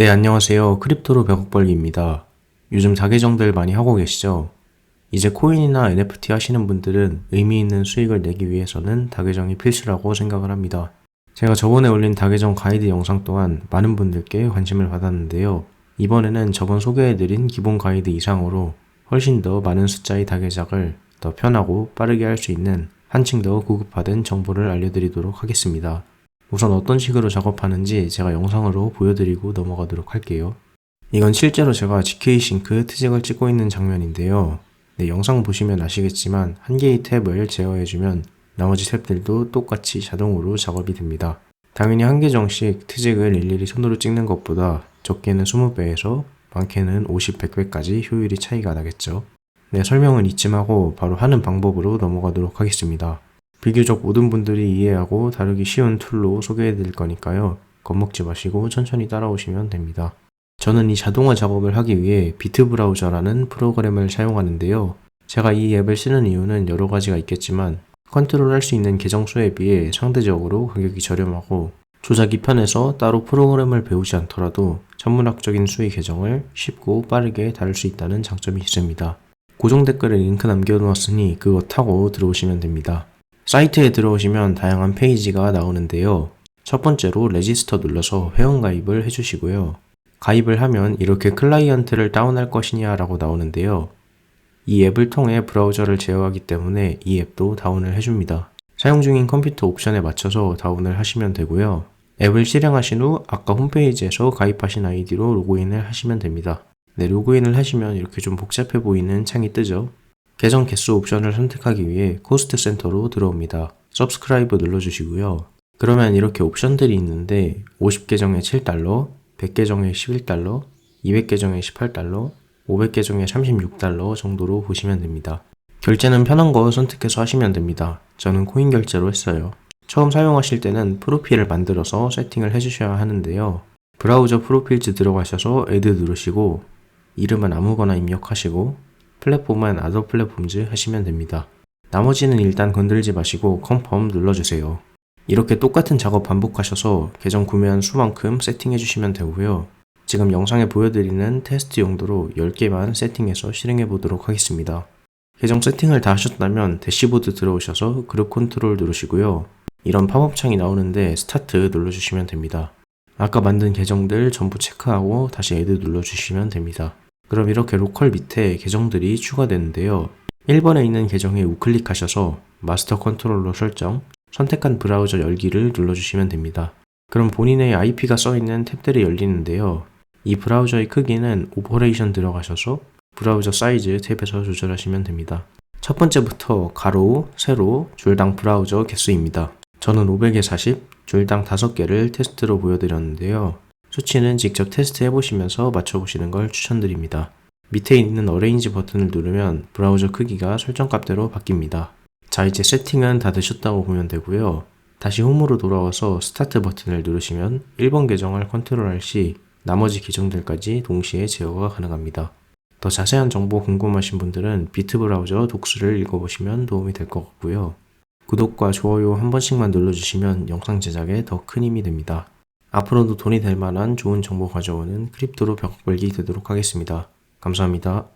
네, 안녕하세요. 크립토로 벽 벌기입니다. 요즘 다계정들 많이 하고 계시죠? 이제 코인이나 NFT 하시는 분들은 의미 있는 수익을 내기 위해서는 다계정이 필수라고 생각을 합니다. 제가 저번에 올린 다계정 가이드 영상 또한 많은 분들께 관심을 받았는데요. 이번에는 저번 소개해드린 기본 가이드 이상으로 훨씬 더 많은 숫자의 다계작을 더 편하고 빠르게 할 수 있는 한층 더 고급화된 정보를 알려드리도록 하겠습니다. 우선 어떤 식으로 작업하는지 제가 영상으로 보여드리고 넘어가도록 할게요. 이건 실제로 제가 GK싱크 트잭을 찍고 있는 장면인데요. 네, 영상 보시면 아시겠지만 한 개의 탭을 제어해주면 나머지 탭들도 똑같이 자동으로 작업이 됩니다. 당연히 한 계정씩 트잭을 일일이 손으로 찍는 것보다 적게는 20배에서 많게는 50, 100배까지 효율이 차이가 나겠죠. 네, 설명은 이쯤 하고 바로 하는 방법으로 넘어가도록 하겠습니다. 비교적 모든 분들이 이해하고 다루기 쉬운 툴로 소개해 드릴 거니까요. 겁먹지 마시고 천천히 따라오시면 됩니다. 저는 이 자동화 작업을 하기 위해 비트 브라우저라는 프로그램을 사용하는데요. 제가 이 앱을 쓰는 이유는 여러 가지가 있겠지만 컨트롤 할 수 있는 계정 수에 비해 상대적으로 가격이 저렴하고 조작이 편해서 따로 프로그램을 배우지 않더라도 천문학적인 수의 계정을 쉽고 빠르게 다룰 수 있다는 장점이 있습니다. 고정 댓글에 링크 남겨놓았으니 그거 타고 들어오시면 됩니다. 사이트에 들어오시면 다양한 페이지가 나오는데요. 첫 번째로 레지스터 눌러서 회원가입을 해주시고요. 가입을 하면 이렇게 클라이언트를 다운할 것이냐 라고 나오는데요. 이 앱을 통해 브라우저를 제어하기 때문에 이 앱도 다운을 해줍니다. 사용 중인 컴퓨터 옵션에 맞춰서 다운을 하시면 되고요. 앱을 실행하신 후 아까 홈페이지에서 가입하신 아이디로 로그인을 하시면 됩니다. 네, 로그인을 하시면 이렇게 좀 복잡해 보이는 창이 뜨죠. 계정 개수 옵션을 선택하기 위해 코스트 센터로 들어옵니다. 서브스크라이브 눌러주시고요. 그러면 이렇게 옵션들이 있는데 50계정에 7달러, 100계정에 11달러, 200계정에 18달러, 500계정에 36달러 정도로 보시면 됩니다. 결제는 편한 거 선택해서 하시면 됩니다. 저는 코인 결제로 했어요. 처음 사용하실 때는 프로필을 만들어서 세팅을 해주셔야 하는데요. 브라우저 프로필즈 들어가셔서 애드 누르시고 이름은 아무거나 입력하시고 플랫폼은 아더 플랫폼즈 하시면 됩니다. 나머지는 일단 건들지 마시고 컨펌 눌러주세요. 이렇게 똑같은 작업 반복하셔서 계정 구매한 수만큼 세팅해 주시면 되고요. 지금 영상에 보여드리는 테스트 용도로 10개만 세팅해서 실행해 보도록 하겠습니다. 계정 세팅을 다 하셨다면 대시보드 들어오셔서 그룹 컨트롤 누르시고요. 이런 팝업 창이 나오는데 스타트 눌러주시면 됩니다. 아까 만든 계정들 전부 체크하고 다시 애드 눌러주시면 됩니다. 그럼 이렇게 로컬 밑에 계정들이 추가되는데요. 1번에 있는 계정에 우클릭하셔서 마스터 컨트롤러 설정, 선택한 브라우저 열기를 눌러주시면 됩니다. 그럼 본인의 IP가 써있는 탭들이 열리는데요. 이 브라우저의 크기는 오퍼레이션 들어가셔서 브라우저 사이즈 탭에서 조절하시면 됩니다. 첫 번째부터 가로, 세로, 줄당 브라우저 개수입니다. 저는 500에 40, 줄당 5개를 테스트로 보여드렸는데요. 수치는 직접 테스트 해 보시면서 맞춰보시는 걸 추천드립니다. 밑에 있는 어레인지 버튼을 누르면 브라우저 크기가 설정값대로 바뀝니다. 자, 이제 세팅은 다 되셨다고 보면 되고요. 다시 홈으로 돌아와서 스타트 버튼을 누르시면 1번 계정을 컨트롤할 시 나머지 계정들까지 동시에 제어가 가능합니다. 더 자세한 정보 궁금하신 분들은 비트 브라우저 독스를 읽어보시면 도움이 될 것 같고요. 구독과 좋아요 한 번씩만 눌러주시면 영상 제작에 더 큰 힘이 됩니다. 앞으로도 돈이 될 만한 좋은 정보 가져오는 크립토로 벽 벌기 되도록 하겠습니다. 감사합니다.